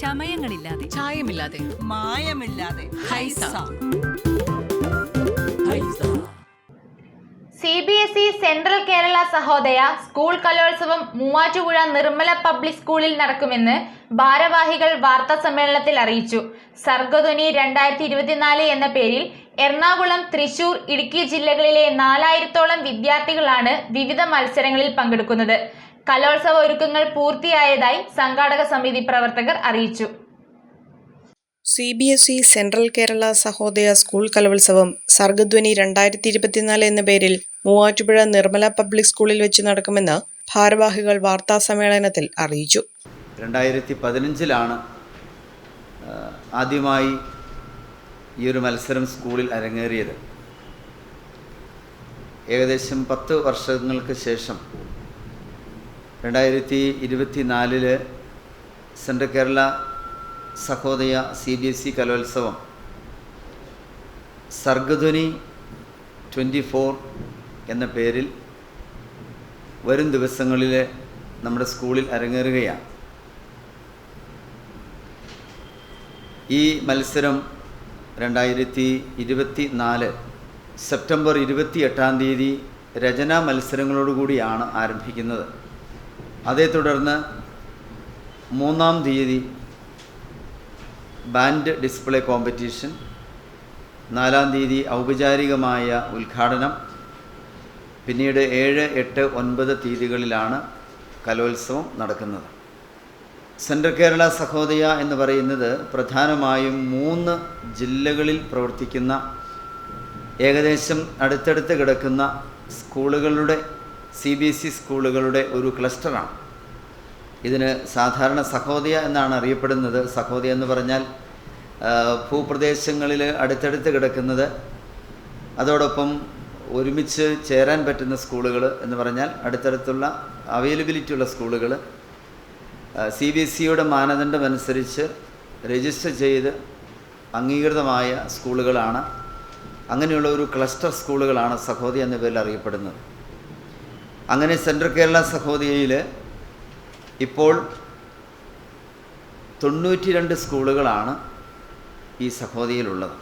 ചമയങ്ങളില്ലാതെ. ചായമില്ലാതെ. മായമില്ലാതെ. Haiza. C B S E central Kerala Sahodaya school Kalolsavam Muvattupuzha Nirmala public സ്കൂളിൽ നടക്കുമെന്ന് ഭാരവാഹികൾ വാർത്താ സമ്മേളനത്തിൽ അറിയിച്ചു. സർഗധ്വനി രണ്ടായിരത്തി ഇരുപത്തിനാല് എന്ന പേരിൽ എറണാകുളം തൃശൂർ ഇടുക്കി ജില്ലകളിലെ നാലായിരത്തോളം വിദ്യാർത്ഥികളാണ് വിവിധ മത്സരങ്ങളിൽ പങ്കെടുക്കുന്നത്. കലോത്സവ ഒരുക്കങ്ങൾ പൂർത്തിയായതായി സംഘാടക സമിതി പ്രവർത്തകർ അറിയിച്ചു. C B S E central Kerala Sahodaya school Kalolsavam Sargadhwani രണ്ടായിരത്തി ഇരുപത്തിനാല് എന്ന പേരിൽ മൂവാറ്റുപുഴ നിർമ്മല പബ്ലിക് സ്കൂളിൽ വെച്ച് നടക്കുമെന്ന് ഭാരവാഹികൾ വാർത്താ സമ്മേളനത്തിൽ അറിയിച്ചു. രണ്ടായിരത്തി പതിനഞ്ചിലാണ് ആദ്യമായി ഈ ഒരു മത്സരം സ്കൂളിൽ അരങ്ങേറിയത്. ഏകദേശം പത്ത് വർഷങ്ങൾക്ക് ശേഷം രണ്ടായിരത്തി ഇരുപത്തി നാലിൽ central Kerala Sahodaya C B S E Kalolsavam. Sargadhwani twenty four എന്ന പേരിൽ വരും ദിവസങ്ങളിൽ നമ്മുടെ സ്കൂളിൽ അരങ്ങേറുകയാണ്. ഈ മത്സരം രണ്ടായിരത്തി ഇരുപത്തി നാല് സെപ്റ്റംബർ ഇരുപത്തി എട്ടാം തീയതി രചനാ മത്സരങ്ങളോടുകൂടിയാണ് ആരംഭിക്കുന്നത്. അതേ തുടർന്ന് മൂന്നാം തീയതി ബാൻഡ് ഡിസ്പ്ലേ കോമ്പറ്റീഷൻ നാലാം തീയതി ഔപചാരികമായ ഉദ്ഘാടനം പിന്നീട് ഏഴ് എട്ട് ഒൻപത് തീയതികളിലാണ് കലോത്സവം നടക്കുന്നത്. സെൻട്രൽ കേരള സഹോദയ എന്ന് പറയുന്നത് പ്രധാനമായും മൂന്ന് ജില്ലകളിൽ പ്രവർത്തിക്കുന്ന ഏകദേശം അടുത്തടുത്ത് കിടക്കുന്ന സ്കൂളുകളുടെ സി ബി എസ് ഇ സ്കൂളുകളുടെ ഒരു ക്ലസ്റ്ററാണ്. ഇതിന് സാധാരണ സഹോദയ എന്നാണ് അറിയപ്പെടുന്നത്. സഹോദയ എന്ന് പറഞ്ഞാൽ ഭൂപ്രദേശങ്ങളിൽ അടുത്തടുത്ത് കിടക്കുന്നത്. അതോടൊപ്പം ഒരുമിച്ച് ചേരാൻ പറ്റുന്ന സ്കൂളുകൾ എന്ന് പറഞ്ഞാൽ അടുത്തടുത്തുള്ള അവൈലബിലിറ്റി ഉള്ള സ്കൂളുകൾ സി ബി എസ് സിയുടെ മാനദണ്ഡം അനുസരിച്ച് രജിസ്റ്റർ ചെയ്ത് അംഗീകൃതമായ സ്കൂളുകളാണ്. അങ്ങനെയുള്ള ഒരു ക്ലസ്റ്റർ സ്കൂളുകളാണ് സഹോദയ എന്ന പേരിൽ അറിയപ്പെടുന്നത്. അങ്ങനെ സെൻട്രൽ കേരള സഹോദയയിൽ ഇപ്പോൾ തൊണ്ണൂറ്റി രണ്ട് സ്കൂളുകളാണ് ഈ സഹോദയയിലുള്ളത്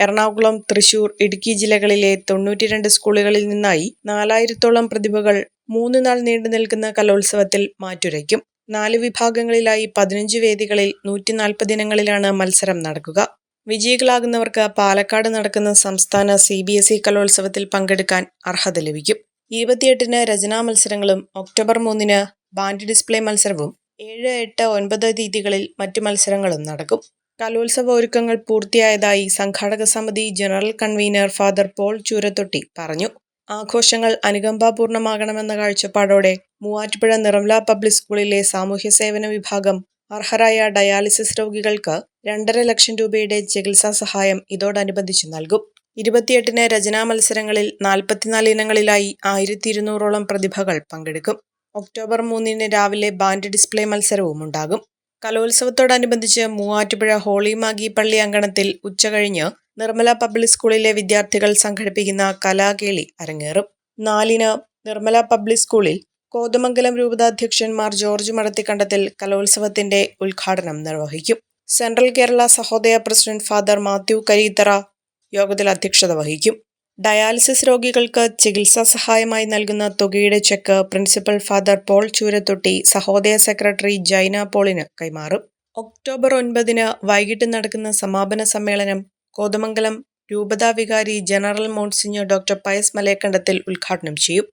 എറണാകുളം തൃശൂർ ഇടുക്കി ജില്ലകളിലെ തൊണ്ണൂറ്റിരണ്ട് സ്കൂളുകളിൽ നിന്നായി നാലായിരത്തോളം പ്രതിഭകൾ മൂന്ന് നാൾ നീണ്ടു നിൽക്കുന്ന കലോത്സവത്തിൽ മാറ്റുരയ്ക്കും. നാല് വിഭാഗങ്ങളിലായി പതിനഞ്ച് വേദികളിൽ നൂറ്റി നാൽപ്പത് ഇനങ്ങളിലാണ് മത്സരം നടക്കുക. വിജയികളാകുന്നവർക്ക് പാലക്കാട് നടക്കുന്ന സംസ്ഥാന സി ബി എസ് ഇ കലോത്സവത്തിൽ പങ്കെടുക്കാൻ അർഹത ലഭിക്കും. ഇരുപത്തിയെട്ടിന് രചനാ മത്സരങ്ങളും ഒക്ടോബർ മൂന്നിന് ബാൻഡ് ഡിസ്പ്ലേ മത്സരവും ഏഴ് എട്ട് ഒൻപത് തീയതികളിൽ മറ്റു മത്സരങ്ങളും നടക്കും. കലോത്സവ ഒരുക്കങ്ങൾ പൂർത്തിയായതായി സംഘാടക സമിതി general convener father Paul Choorathotty പറഞ്ഞു. ആഘോഷങ്ങൾ അനുകമ്പാപൂർണമാകണമെന്ന കാഴ്ചപ്പാടോടെ മൂവാറ്റുപുഴ നിർമ്മല പബ്ലിക് സ്കൂളിലെ സാമൂഹ്യ സേവന വിഭാഗം അർഹരായ ഡയാലിസിസ് രോഗികൾക്ക് രണ്ടര ലക്ഷം രൂപയുടെ ചികിത്സാ സഹായം ഇതോടനുബന്ധിച്ച് നൽകും. ഇരുപത്തിയെട്ടിന് രചനാ മത്സരങ്ങളിൽ നാൽപ്പത്തിനാല് ഇനങ്ങളിലായി ആയിരത്തി ഇരുന്നൂറോളം പ്രതിഭകൾ പങ്കെടുക്കും. ഒക്ടോബർ മൂന്നിന് രാവിലെ ബാൻഡ് ഡിസ്പ്ലേ മത്സരവും ഉണ്ടാകും. കലോത്സവത്തോടനുബന്ധിച്ച് മൂവാറ്റുപുഴ ഹോളി മാഗി പള്ളി അങ്കണത്തിൽ ഉച്ചകഴിഞ്ഞ് നിർമ്മല പബ്ലിക് സ്കൂളിലെ വിദ്യാർത്ഥികൾ സംഘടിപ്പിക്കുന്ന കലാകേളി അരങ്ങേറും. നാലിന് നിർമ്മല പബ്ലിക് സ്കൂളിൽ കോതമംഗലം രൂപതാധ്യക്ഷൻ മാർ ജോർജ് മടത്തിക്കണ്ടത്തിൽ കലോത്സവത്തിന്റെ ഉദ്ഘാടനം നിർവഹിക്കും. Central Kerala Sahodaya president father Mathew Kareethara യോഗത്തിൽ അധ്യക്ഷത വഹിക്കും. ഡയാലിസിസ് രോഗികൾക്ക് ചികിത്സാ സഹായമായി നൽകുന്ന തുകയുടെ cheque principal father Paul Choorathotty Sahodaya secretary Jaina പോളിന് കൈമാറും. ഒക്ടോബർ ഒൻപതിന് വൈകിട്ട് നടക്കുന്ന സമാപന സമ്മേളനം കോതമംഗലം രൂപതാ വികാരി general monsignor doctor Pius Malayakandathil ഉദ്ഘാടനം ചെയ്യും.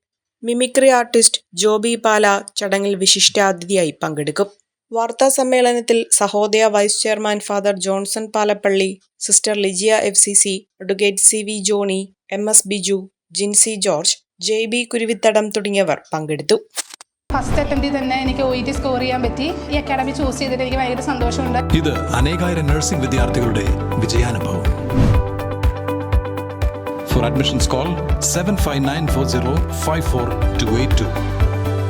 മിമിക്രി ആർട്ടിസ്റ്റ് ജോബി പാല ചടങ്ങിൽ വിശിഷ്ടാതിഥിയായി പങ്കെടുക്കും. വാർത്താ സമ്മേളനത്തിൽ Sahodaya vice chairman father Johnson Palappally sister Lijiya F C C advocate C V Johny M S Biju Jincy George J B Kuruvithadam തുടങ്ങിയവർ പങ്കെടുത്തു. ഫസ്റ്റ് അറ്റംപ്റ്റിൽ തന്നെ എനിക്ക് ഒ ഇ ടി സ്കോർ ചെയ്യാൻ പറ്റി. ഈ അക്കാഡമി ചൂസ് ചെയ്തിട്ട് എനിക്ക് ഭയങ്കര സന്തോഷമുണ്ട്. ഇത് അനേകായിരം നഴ്സിംഗ് വിദ്യാർത്ഥികളുടെ വിജയാനുഭവം. For admissions call seven five nine four zero five four two eight two